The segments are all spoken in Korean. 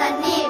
아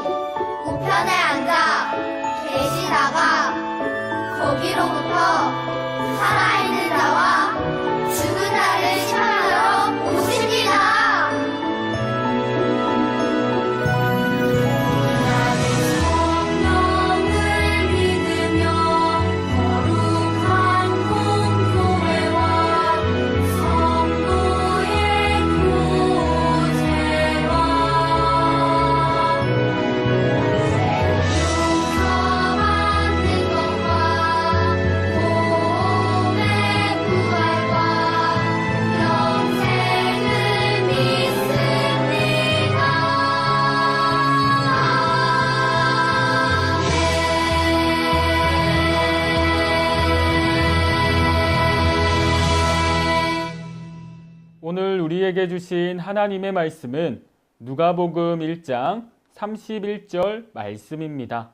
우리에게 주신 하나님의 말씀은 누가복음 1장 31절 말씀입니다.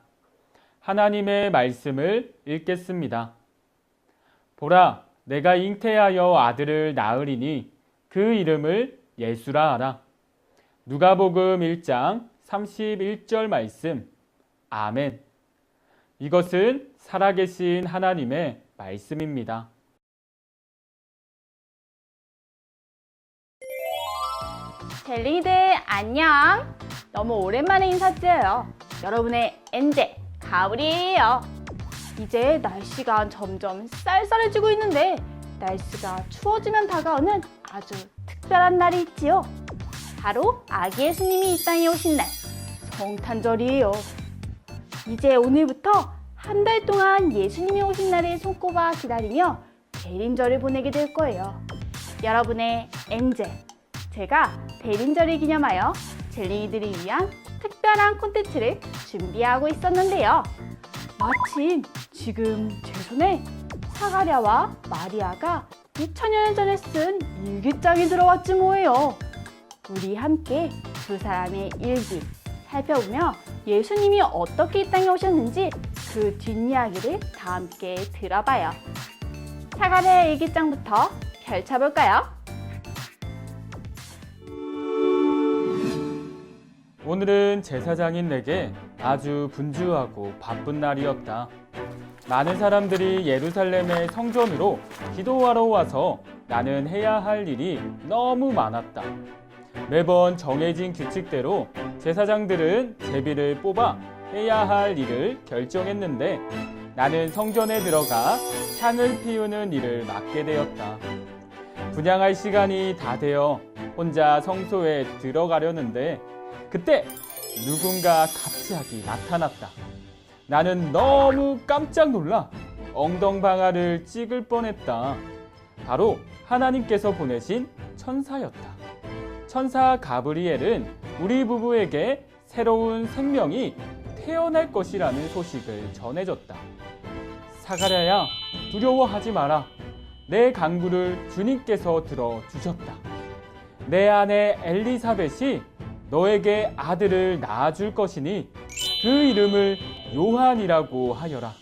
하나님의 말씀을 읽겠습니다. 보라, 내가 잉태하여 아들을 낳으리니 그 이름을 예수라 하라. 누가복음 1장 31절 말씀. 아멘. 이것은 살아계신 하나님의 말씀입니다. 젤리들 안녕. 너무 오랜만에 인사드려요. 여러분의 엔젤 가을이에요. 이제 날씨가 점점 쌀쌀해지고 있는데 날씨가 추워지면 다가오는 아주 특별한 날이 있지요. 바로 아기 예수님이 이 땅에 오신 날 성탄절이에요. 이제 오늘부터 한 달 동안 예수님이 오신 날을 손꼽아 기다리며 대림절을 보내게 될 거예요. 여러분의 엔젤 제가 대림절을 기념하여 젤링이들을 위한 특별한 콘텐츠를 준비하고 있었는데요. 마침 지금 제 손에 사가랴와 마리아가 2000년 전에 쓴 일기장이 들어왔지 뭐예요. 우리 함께 두 사람의 일기 살펴보며 예수님이 어떻게 이 땅에 오셨는지 그 뒷이야기를 다 함께 들어봐요. 사가랴 일기장부터 펼쳐볼까요? 오늘은 제사장인 내게 아주 분주하고 바쁜 날이었다. 많은 사람들이 예루살렘의 성전으로 기도하러 와서 나는 해야 할 일이 너무 많았다. 매번 정해진 규칙대로 제사장들은 제비를 뽑아 해야 할 일을 결정했는데 나는 성전에 들어가 향을 피우는 일을 맡게 되었다. 분양할 시간이 다 되어 혼자 성소에 들어가려는데 그때 누군가 갑자기 나타났다. 나는 너무 깜짝 놀라 엉덩방아를 찍을 뻔했다. 바로 하나님께서 보내신 천사였다. 천사 가브리엘은 우리 부부에게 새로운 생명이 태어날 것이라는 소식을 전해줬다. 사가랴야, 두려워하지 마라. 내 강구를 주님께서 들어 주셨다. 내 아내 엘리사벳이 너에게 아들을 낳아줄 것이니 그 이름을 요한이라고 하여라.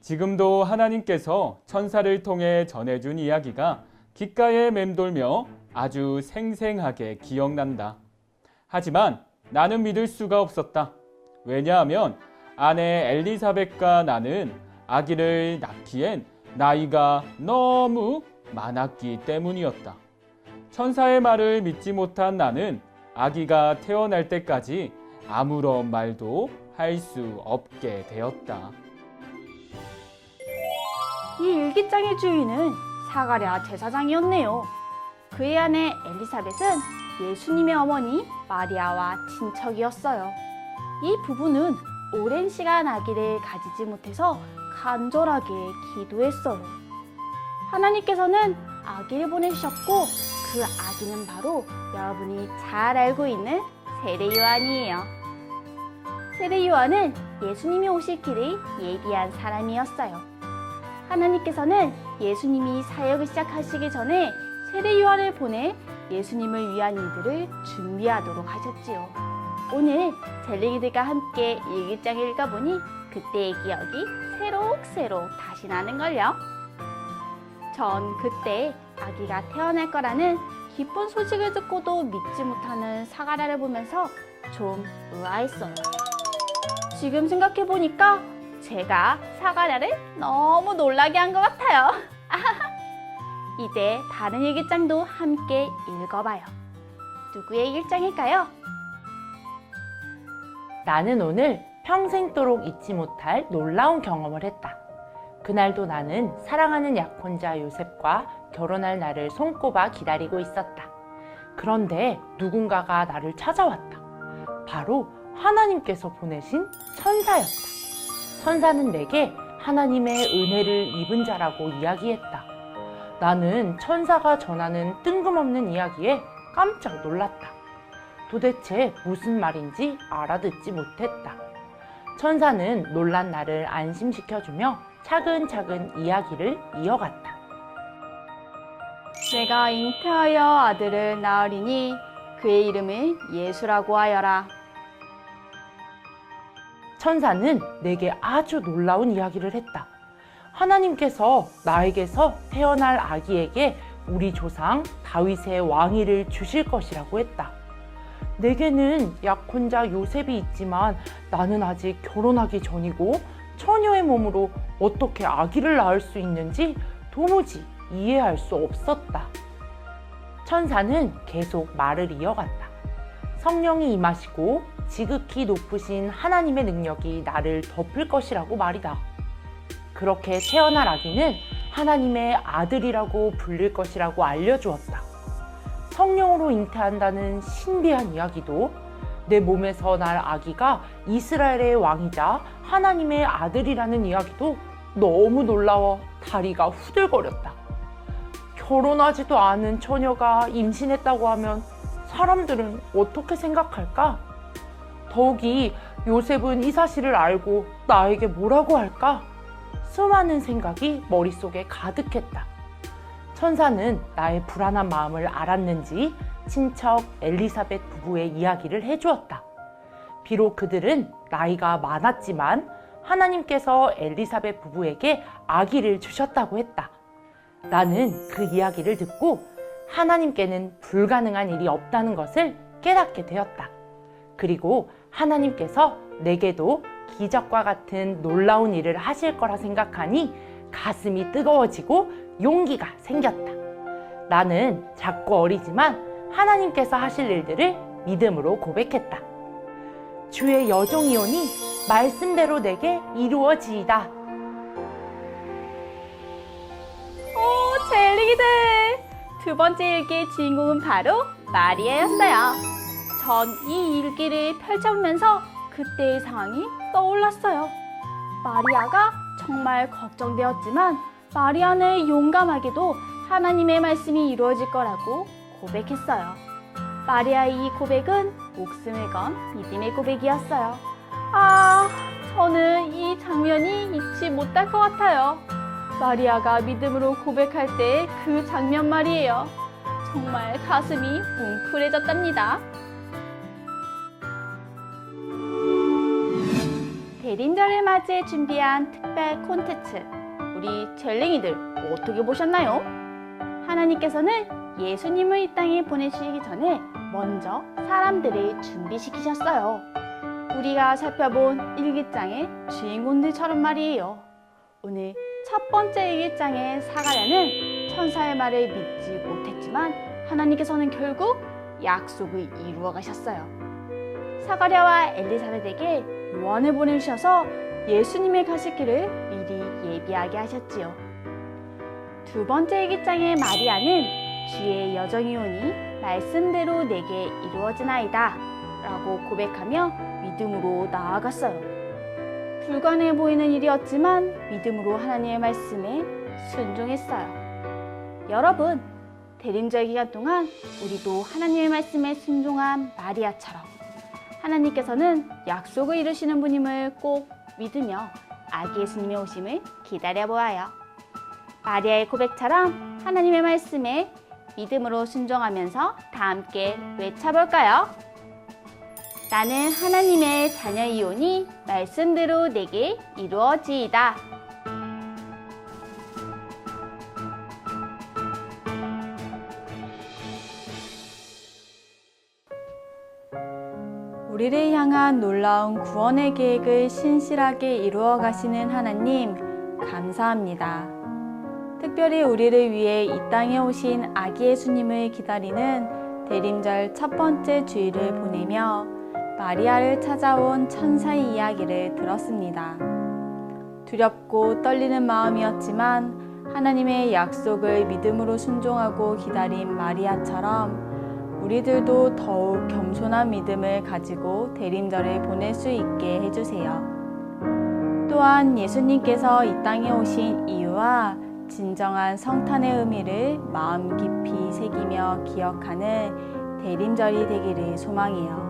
지금도 하나님께서 천사를 통해 전해준 이야기가 귓가에 맴돌며 아주 생생하게 기억난다. 하지만 나는 믿을 수가 없었다. 왜냐하면 아내 엘리사벳과 나는 아기를 낳기엔 나이가 너무 많았기 때문이었다. 천사의 말을 믿지 못한 나는 아기가 태어날 때까지 아무런 말도 할 수 없게 되었다. 이 일기장의 주인은 사가랴 제사장이었네요. 그의 아내 엘리사벳은 예수님의 어머니 마리아와 친척이었어요. 이 부부는 오랜 시간 아기를 가지지 못해서 간절하게 기도했어요. 하나님께서는 아기를 보내주셨고 그 아기는 바로 여러분이 잘 알고 있는 세례 요한이에요. 세례 요한은 예수님이 오실 길을 예비한 사람이었어요. 하나님께서는 예수님이 사역을 시작하시기 전에 세례 요한을 보내 예수님을 위한 일들을 준비하도록 하셨지요. 오늘 젤리기들과 함께 일기장을 읽어보니 그때의 기억이 새록새록 다시 나는걸요. 전 그때 아기가 태어날 거라는 기쁜 소식을 듣고도 믿지 못하는 사가랴를 보면서 좀 의아했어요. 지금 생각해보니까 제가 사가랴를 너무 놀라게 한 것 같아요. 이제 다른 일기장도 함께 읽어봐요. 누구의 일기장일까요? 나는 오늘 평생도록 잊지 못할 놀라운 경험을 했다. 그날도 나는 사랑하는 약혼자 요셉과 결혼할 날을 손꼽아 기다리고 있었다. 그런데 누군가가 나를 찾아왔다. 바로 하나님께서 보내신 천사였다. 천사는 내게 하나님의 은혜를 입은 자라고 이야기했다. 나는 천사가 전하는 뜬금없는 이야기에 깜짝 놀랐다. 도대체 무슨 말인지 알아듣지 못했다. 천사는 놀란 나를 안심시켜주며 차근차근 이야기를 이어갔다. 내가 잉태하여 아들을 낳으리니 그의 이름을 예수라고 하여라. 천사는 내게 아주 놀라운 이야기를 했다. 하나님께서 나에게서 태어날 아기에게 우리 조상 다윗의 왕위를 주실 것이라고 했다. 내게는 약혼자 요셉이 있지만 나는 아직 결혼하기 전이고 처녀의 몸으로 어떻게 아기를 낳을 수 있는지 도무지 이해할 수 없었다. 천사는 계속 말을 이어갔다. 성령이 임하시고 지극히 높으신 하나님의 능력이 나를 덮을 것이라고 말이다. 그렇게 태어날 아기는 하나님의 아들이라고 불릴 것이라고 알려주었다. 성령으로 잉태한다는 신비한 이야기도 내 몸에서 날 아기가 이스라엘의 왕이자 하나님의 아들이라는 이야기도 너무 놀라워 다리가 후들거렸다. 결혼하지도 않은 처녀가 임신했다고 하면 사람들은 어떻게 생각할까? 더욱이 요셉은 이 사실을 알고 나에게 뭐라고 할까? 수많은 생각이 머릿속에 가득했다. 천사는 나의 불안한 마음을 알았는지 친척 엘리사벳 부부의 이야기를 해주었다. 비록 그들은 나이가 많았지만 하나님께서 엘리사벳 부부에게 아기를 주셨다고 했다. 나는 그 이야기를 듣고 하나님께는 불가능한 일이 없다는 것을 깨닫게 되었다. 그리고 하나님께서 내게도 기적과 같은 놀라운 일을 하실 거라 생각하니 가슴이 뜨거워지고 용기가 생겼다. 나는 작고 어리지만 하나님께서 하실 일들을 믿음으로 고백했다. 주의 여종이오니 말씀대로 내게 이루어지이다. 오, 젤리기들! 두 번째 일기의 주인공은 바로 마리아였어요. 전 이 일기를 펼쳐보면서 그때의 상황이 떠올랐어요. 마리아가 정말 걱정되었지만 마리아는 용감하게도 하나님의 말씀이 이루어질 거라고 고백했어요. 마리아의 이 고백은 목숨을 건 믿음의 고백이었어요. 아, 저는 이 장면이 잊지 못할 것 같아요. 마리아가 믿음으로 고백할 때그 장면 말이에요. 정말 가슴이 뭉클해졌답니다. 대림절을 맞이해 준비한 특별 콘텐츠. 우리 젤링이들 어떻게 보셨나요? 하나님께서는 예수님을 이 땅에 보내주시기 전에 먼저 사람들을 준비시키셨어요. 우리가 살펴본 일기장의 주인공들처럼 말이에요. 오늘 첫 번째 일기장의 사가랴는 천사의 말을 믿지 못했지만 하나님께서는 결국 약속을 이루어 가셨어요. 사가랴와 엘리사벳에게 요한을 보내주셔서 예수님의 가실 길을 미리 예비하게 하셨지요. 두 번째 일기장의 마리아는 주의 여정이 오니 말씀대로 내게 이루어지나이다 라고 고백하며 믿음으로 나아갔어요. 불가능해 보이는 일이었지만 믿음으로 하나님의 말씀에 순종했어요. 여러분, 대림절 기간 동안 우리도 하나님의 말씀에 순종한 마리아처럼 하나님께서는 약속을 이루시는 분임을 꼭 믿으며 아기 예수님의 오심을 기다려 보아요. 마리아의 고백처럼 하나님의 말씀에 믿음으로 순종하면서 다 함께 외쳐볼까요? 나는 하나님의 자녀이오니 말씀대로 내게 이루어지이다. 우리를 향한 놀라운 구원의 계획을 신실하게 이루어 가시는 하나님, 감사합니다. 특별히 우리를 위해 이 땅에 오신 아기 예수님을 기다리는 대림절 첫 번째 주일을 보내며 마리아를 찾아온 천사의 이야기를 들었습니다. 두렵고 떨리는 마음이었지만 하나님의 약속을 믿음으로 순종하고 기다린 마리아처럼 우리들도 더욱 겸손한 믿음을 가지고 대림절을 보낼 수 있게 해주세요. 또한 예수님께서 이 땅에 오신 이유와 진정한 성탄의 의미를 마음 깊이 새기며 기억하는 대림절이 되기를 소망해요.